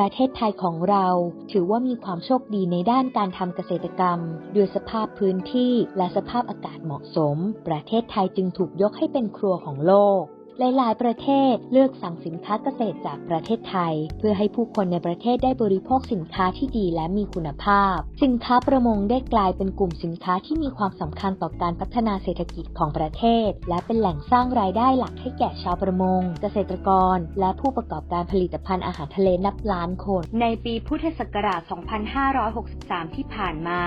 ประเทศไทยของเราถือว่ามีความโชคดีในด้านการทำเกษตรกรรม ด้วยสภาพพื้นที่และสภาพอากาศเหมาะสม ประเทศไทยจึงถูกยกให้เป็นครัวของโลก หลาย ๆ ประเทศเลือกสั่งสินค้าเกษตรจากประเทศไทย เพื่อให้ผู้คนในประเทศได้บริโภคสินค้าที่ดีและมีคุณภาพ สินค้าประมงได้กลายเป็นกลุ่มสินค้าที่มีความสำคัญต่อการพัฒนาเศรษฐกิจของประเทศ และเป็นแหล่งสร้างรายได้หลักให้แก่ชาวประมง เกษตรกร และผู้ประกอบการผลิตภัณฑ์อาหารทะเลนับล้านคน ในปีพุทธศักราช 2563 ที่ผ่านมา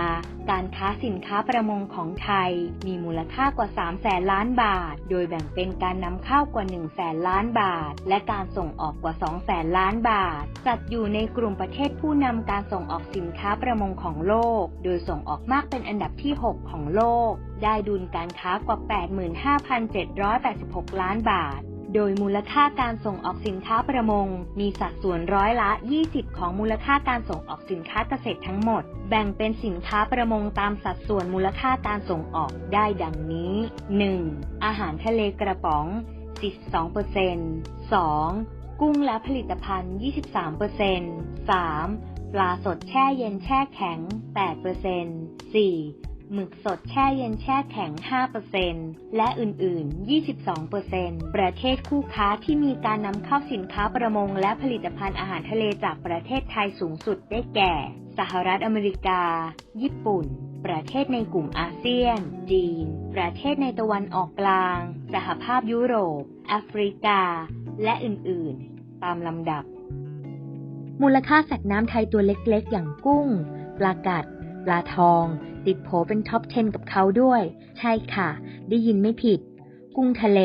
การค้าสินค้าประมงของไทย มีมูลค่ากว่า 3 แสนล้านบาท โดยแบ่งเป็นการนำเข้ากว่าว่า 1 แสนล้านบาท และการส่งออกกว่า 2 แสนล้านบาท จัดอยู่ในกลุ่มประเทศผู้นำการส่งออกสินค้าประมงของโลก โดยส่งออกมากเป็นอันดับที่ 6 ของโลก ได้ดุลการค้ากว่า 85,786 ล้านบาทโดยมูลค่าการส่งออกสินค้าประมง มีสัดส่วนร้อยละ 20 ของมูลค่าการส่งออกสินค้าเกษตรทั้งหมด แบ่งเป็นสินค้าประมงตามสัดส่วนมูลค่าการส่งออกได้ดังนี้ 1. อาหารทะเลกระป๋อง 42% 2. กุ้งและผลิตภัณฑ์ 23% 3. ปลาสดแช่เย็นแช่แข็ง 8% 4. หมึกสดแช่เย็นแช่แข็ง 5%และอื่น ๆ 22%ประเทศคู่ค้าที่มีการนำเข้าสินค้าประมงและผลิตภัณฑ์อาหารทะเลจากประเทศไทยสูงสุดได้แก่ สหรัฐอเมริกา ญี่ปุ่น ประเทศในกลุ่มอาเซียน จีน ประเทศในตะวันออกกลาง สหภาพยุโรป แอฟริกา และอื่นๆ ตามลำดับ มูลค่าสัตว์น้ำไทยตัวเล็กๆ อย่างกุ้ง ปลากัด ปลาทอง ติดโผเป็นท็อป 10 กับเขาด้วย ใช่ค่ะ ได้ยินไม่ผิด กุ้งทะเล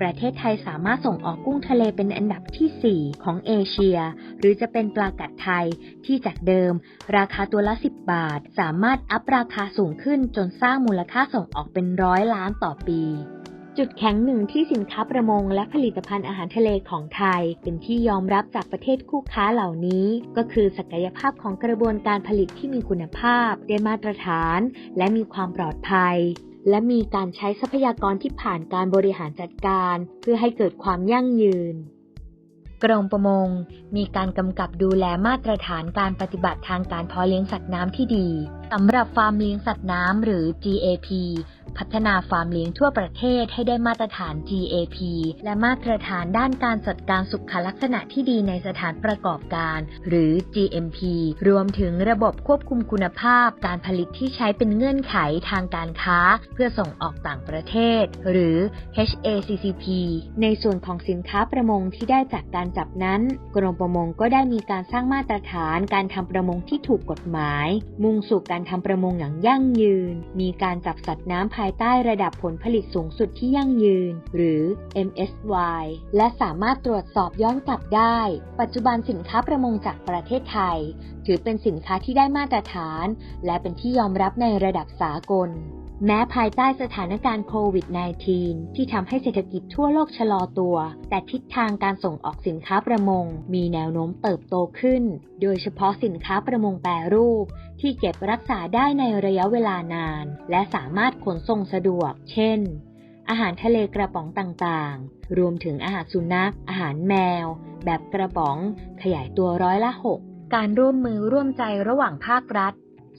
ประเทศไทยสามารถส่งออกกุ้งทะเลเป็นอันดับที่ 4 ของเอเชีย หรือจะเป็นปลากัดไทยที่จากเดิม ราคาตัวละ 10 บาท สามารถอัพราคาสูงขึ้นจนสร้างมูลค่าส่งออกเป็นร้อยล้านต่อปีจุดแข็งหนึ่งที่สินค้าประมงและผลิตภัณฑ์อาหารทะเลของไทย เป็นที่ยอมรับจากประเทศคู่ค้าเหล่านี้ ก็คือศักยภาพของกระบวนการผลิตที่มีคุณภาพ ได้มาตรฐาน และมีความปลอดภัย และมีการใช้ทรัพยากรที่ผ่านการบริหารจัดการ เพื่อให้เกิดความยั่งยืน กรมประมง มีการกำกับดูแลมาตรฐานการปฏิบัติทางการเพาะเลี้ยงสัตว์น้ำที่ดีสำหรับฟาร์มเลี้ยงสัตว์น้ำหรือ GAP พัฒนาฟาร์มเลี้ยงทั่วประเทศให้ได้มาตรฐาน GAP และมาตรฐานด้านการจัดการสุขลักษณะที่ดีในสถานประกอบการ หรือ GMP รวมถึงระบบควบคุมคุณภาพ การผลิตที่ใช้เป็นเงื่อนไขทางการค้า เพื่อส่งออกต่างประเทศ หรือ HACCP ในส่วนของสินค้าประมงที่ได้จากการจับนั้นกรมประมงก็ได้มีการสร้างมาตรฐานการทำประมงที่ถูกกฎหมาย มุ่งสู่การทำประมงอย่างยั่งยืน มีการจับสัตว์น้ำภายใต้ระดับผลผลิตสูงสุดที่ยั่งยืน หรือ MSY และสามารถตรวจสอบย้อนกลับได้ ปัจจุบันสินค้าประมงจากประเทศไทย ถือเป็นสินค้าที่ได้มาตรฐาน และเป็นที่ยอมรับในระดับสากล แม้ภายใต้สถานการณ์โควิด -19 ที่ทำให้เศรษฐกิจทั่วโลกชะลอตัว แต่ทิศทางการส่งออกสินค้าประมง มีแนวโน้มเติบโตขึ้น โดยเฉพาะสินค้าประมงแปรรูป ที่เก็บรักษาได้ในระยะเวลานาน และสามารถขนส่งสะดวก เช่น อาหารทะเลกระป๋องต่างๆ รวมถึงอาหารสุนัข อาหารแมว แบบกระป๋อง ขยายตัวร้อยละ 6 การร่วมมือร่วมใจระหว่างภาครัฐ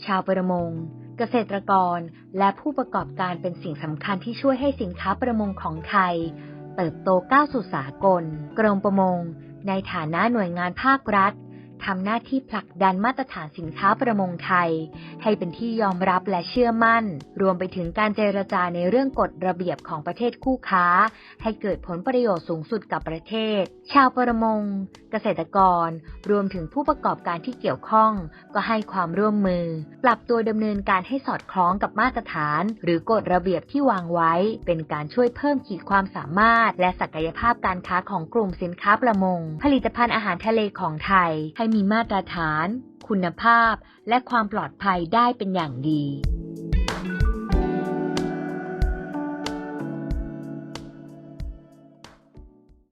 ชาวประมง เกษตรกรและผู้ประกอบการเป็นสิ่งสำคัญที่ช่วยให้สินค้าประมงของไทย เติบโตก้าวสู่สากล กรมประมง ในฐานะหน่วยงานภาครัฐ ทำหน้าที่ผลักดันมาตรฐานสินค้าประมงไทย ให้เป็นที่ยอมรับและเชื่อมั่น รวมไปถึงการเจรจาในเรื่องกฎระเบียบของประเทศคู่ค้า ให้เกิดผลประโยชน์สูงสุดกับประเทศ ชาวประมง เกษตรกร รวมถึงผู้ประกอบการที่เกี่ยวข้อง ก็ให้ความร่วมมือ ปรับตัวดำเนินการให้สอดคล้องกับมาตรฐาน หรือกฎระเบียบที่วางไว้ เป็นการช่วยเพิ่มขีดความสามารถ และศักยภาพการค้าของกลุ่มสินค้าประมง ผลิตภัณฑ์อาหารทะเลของไทยให้มีมาตรฐาน คุณภาพ และความปลอดภัยได้เป็นอย่างดี